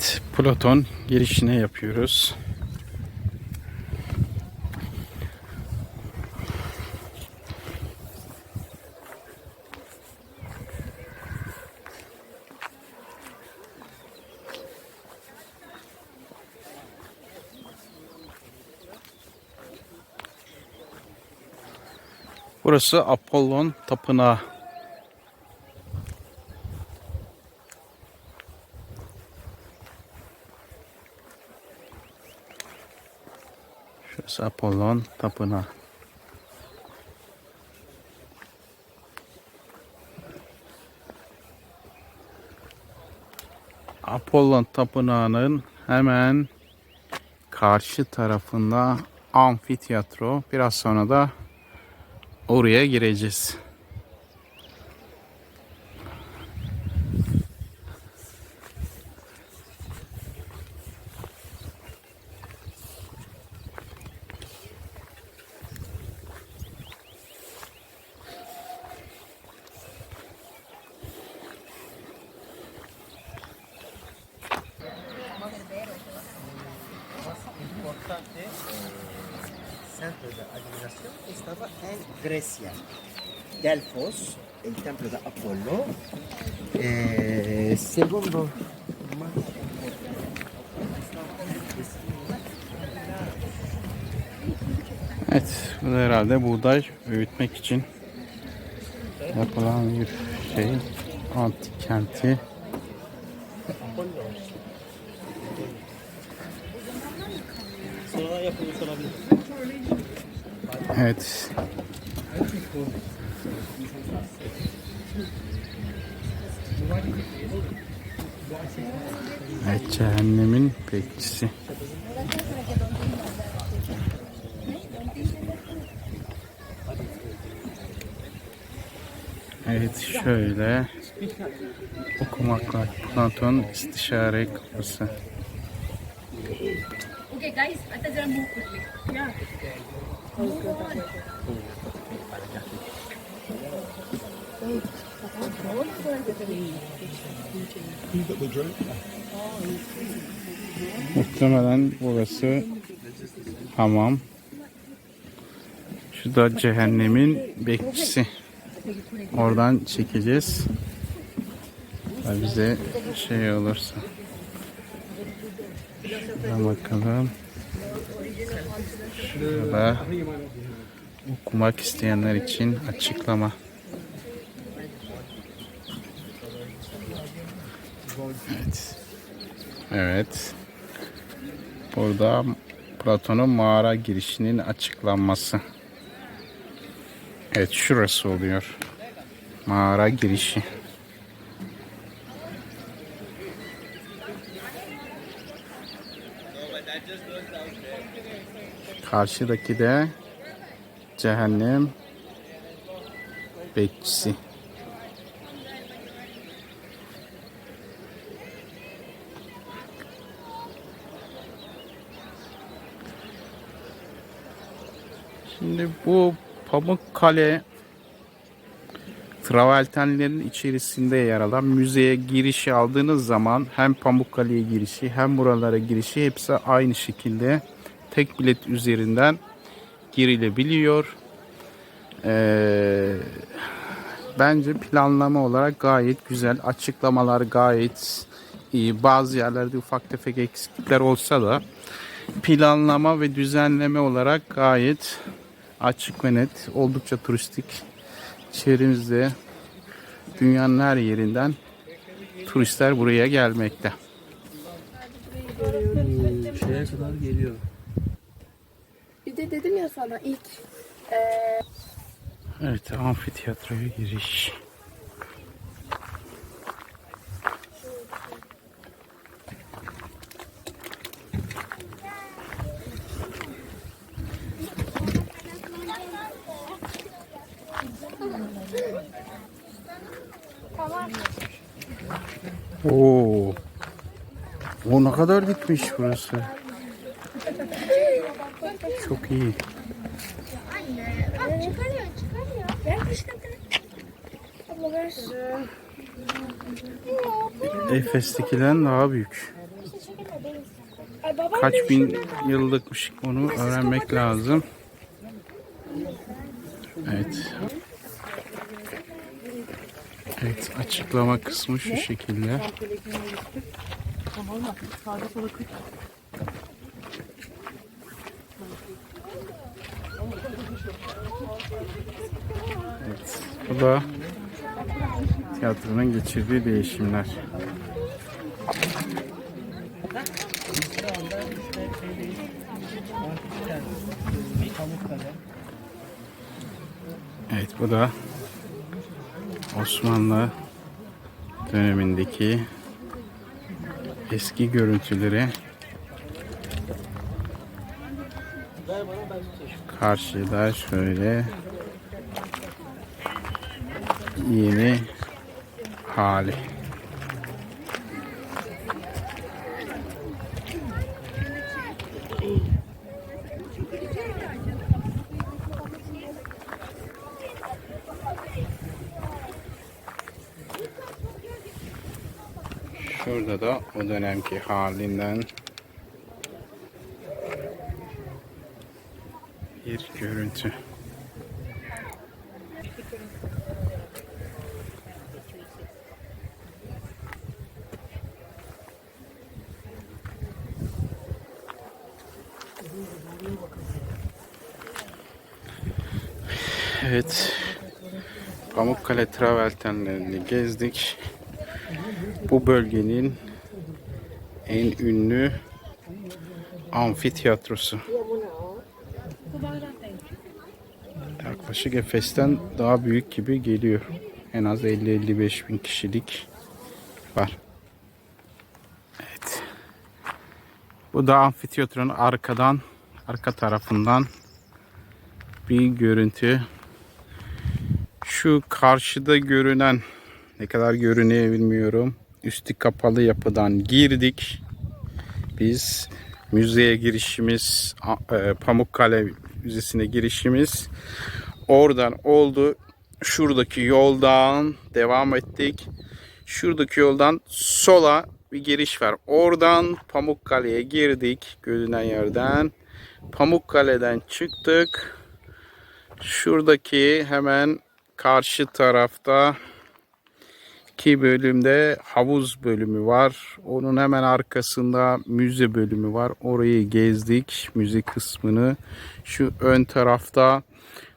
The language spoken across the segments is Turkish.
Evet, Platon girişine yapıyoruz. Burası Apollon Tapınağı. Apollon Tapınağı. Apollon Tapınağı'nın hemen karşı tarafında amfiteyatro. Biraz sonra da oraya gireceğiz. Estaba en Grecia. Delfos, el templo de Apolo. Eh, segundo Evet, bu da herhalde buğday öğütmek için yapılan bir şey. Antik kenti. Evet. Evet, cehennemin bekçisi. Evet, şöyle okumakla Platon istişare kapısı. Okay guys, आता जरा move quickly. Yeah. Muhtemelen burası hamam. Şu da cehennemin bekçisi. Oradan çekeceğiz. Ya bize şey olursa. Şuna bakalım. Şurada okumak isteyenler için açıklama. Evet. Evet. Burada Platon'un mağara girişinin açıklanması. Evet şurası oluyor. Mağara girişi. Karşıdaki de cehennem bekçisi. Şimdi bu Pamukkale travertenlerin içerisinde yer alan müzeye girişi aldığınız zaman hem Pamukkale'ye girişi hem buralara girişi hepsi aynı şekilde tek bilet üzerinden girilebiliyor. Ee, bence planlama olarak gayet güzel. Açıklamalar gayet iyi. Bazı yerlerde ufak tefek eksiklikler olsa da planlama ve düzenleme olarak gayet açık ve net. Oldukça turistik. Çevremizde dünyanın her yerinden turistler buraya gelmekte. Şeye kadar geliyor. De dedim ya sana ilk eee Evet, amfiteyatroya giriş. Oo. O ne kadar gitmiş burası. Çok iyi. çıkarıyor çıkarıyor. Ver kışkırtını. Abla ver. Efes'tekinden daha büyük. Kaç bin yıllıkmış onu öğrenmek lazım. Evet. Evet açıklama kısmı şu şekilde. Evet. Bu da tiyatronun geçirdiği değişimler. Evet bu da Osmanlı dönemindeki eski görüntüleri karşıda şöyle yeni hali. Şurada da o dönemki halinden bir görüntü. Evet. Pamukkale travertenlerini gezdik. Bu bölgenin en ünlü amfiteyatrosu. Yaklaşık Efes'ten daha büyük gibi geliyor. En az 50-55 bin kişilik var. Evet. Bu da amfiteyatronun arkadan, arka tarafından bir görüntü. Şu karşıda görünen ne kadar görünüyor bilmiyorum. Üstü kapalı yapıdan girdik. Biz müzeye girişimiz, e, Pamukkale Müzesi'ne girişimiz oradan oldu. Şuradaki yoldan devam ettik. Şuradaki yoldan sola bir giriş var. Oradan Pamukkale'ye girdik. Görünen yerden. Pamukkale'den çıktık. Şuradaki hemen karşı tarafta iki bölümde havuz bölümü var. Onun hemen arkasında müze bölümü var. Orayı gezdik. Müze kısmını. Şu ön tarafta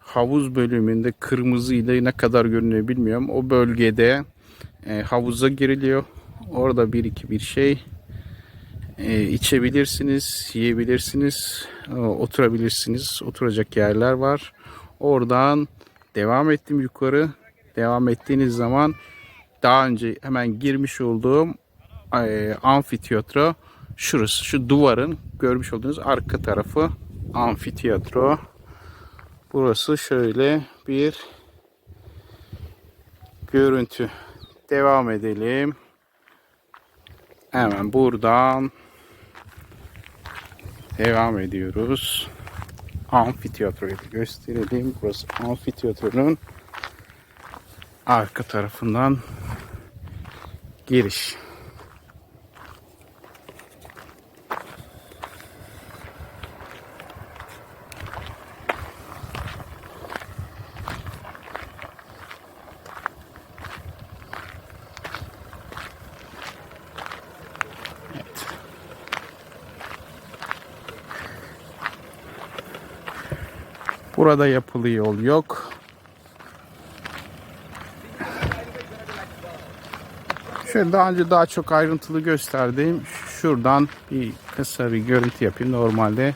havuz bölümünde kırmızı ile ne kadar görünüyor bilmiyorum. O bölgede e, havuza giriliyor. Orada bir iki bir şey e, içebilirsiniz, yiyebilirsiniz, e, oturabilirsiniz. Oturacak yerler var. Oradan devam ettim yukarı. Devam ettiğiniz zaman daha önce hemen girmiş olduğum e, amfiteyatro şurası. Şu duvarın görmüş olduğunuz arka tarafı amfiteyatro. Burası şöyle bir görüntü. Devam edelim. Hemen buradan devam ediyoruz. Amfiteyatroyu da gösterelim. Burası amfiteyatronun arka tarafından giriş. Burada yapılı yol yok. Şöyle daha önce daha çok ayrıntılı gösterdiğim şuradan bir kısa bir görüntü yapayım. Normalde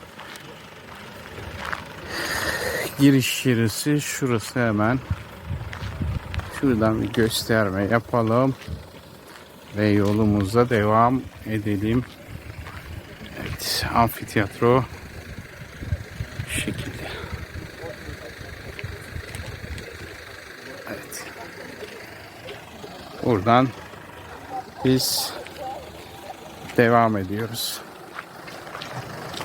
giriş yerisi şurası hemen. Şuradan bir gösterme yapalım. Ve yolumuza devam edelim. Evet, amfiteyatro şu şekilde. Evet. Buradan biz devam ediyoruz.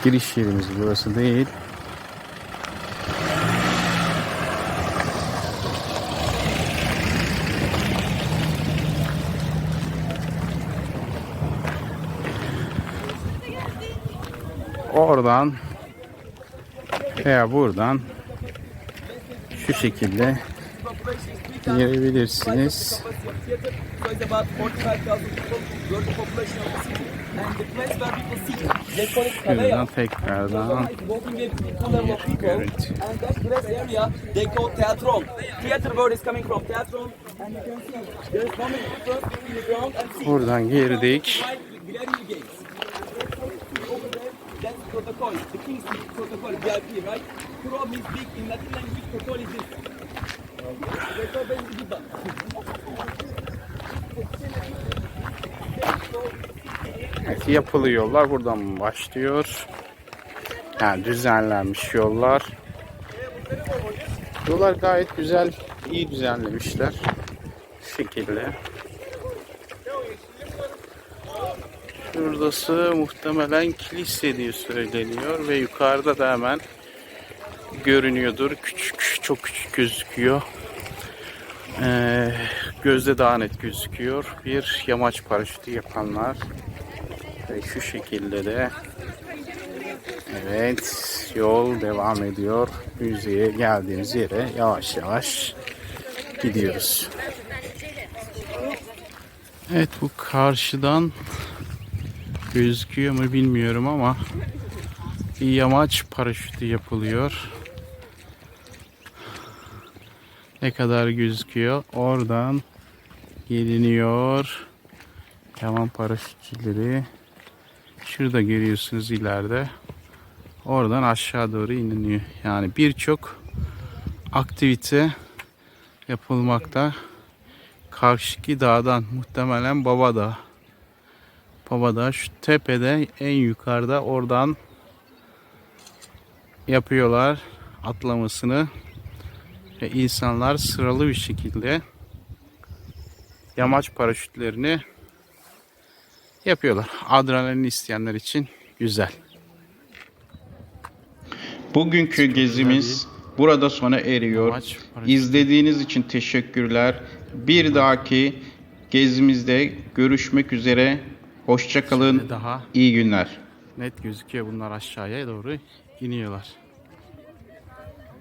Giriş yerimiz burası değil. oradan veya buradan şu şekilde girebilirsiniz. İt's about 45,000 people. The population of the city. And the place where people sit, they call it Kalea. tekrardan Walking with equal level of people. And that grass area, they call Teatron. Theater word is coming from Teatron. And you can see there is one difference between the ground and sea. Buradan girdik. That's protocol. The King's protocol, VIP, right? Pro means big in Latin language, protocol is this. Protocol is Buddha. Evet, yapılı yollar buradan başlıyor. Yani düzenlenmiş yollar. Yollar gayet güzel, iyi düzenlemişler. Şekilde. Şuradası muhtemelen kilise diye söyleniyor ve yukarıda da hemen görünüyordur. Küçük, çok küçük gözüküyor. Ee, gözde daha net gözüküyor. Bir yamaç paraşütü yapanlar. Ve şu şekilde de evet yol devam ediyor. Müzeye geldiğimiz yere yavaş yavaş gidiyoruz. Evet bu karşıdan gözüküyor mu bilmiyorum ama bir yamaç paraşütü yapılıyor. Ne kadar gözüküyor? Oradan geliniyor. Yaman paraşütçüleri. Şurada görüyorsunuz ileride. Oradan aşağı doğru iniliyor. Yani birçok aktivite yapılmakta. Karşıki dağdan muhtemelen Baba Dağı. Baba Dağı şu tepede en yukarıda oradan yapıyorlar atlamasını. Ve insanlar sıralı bir şekilde yamaç paraşütlerini yapıyorlar. Adrenalin isteyenler için güzel. Bugünkü gezimiz burada sona eriyor. İzlediğiniz için teşekkürler. Bir dahaki gezimizde görüşmek üzere. Hoşça kalın. Daha İyi günler. net gözüküyor bunlar aşağıya doğru iniyorlar.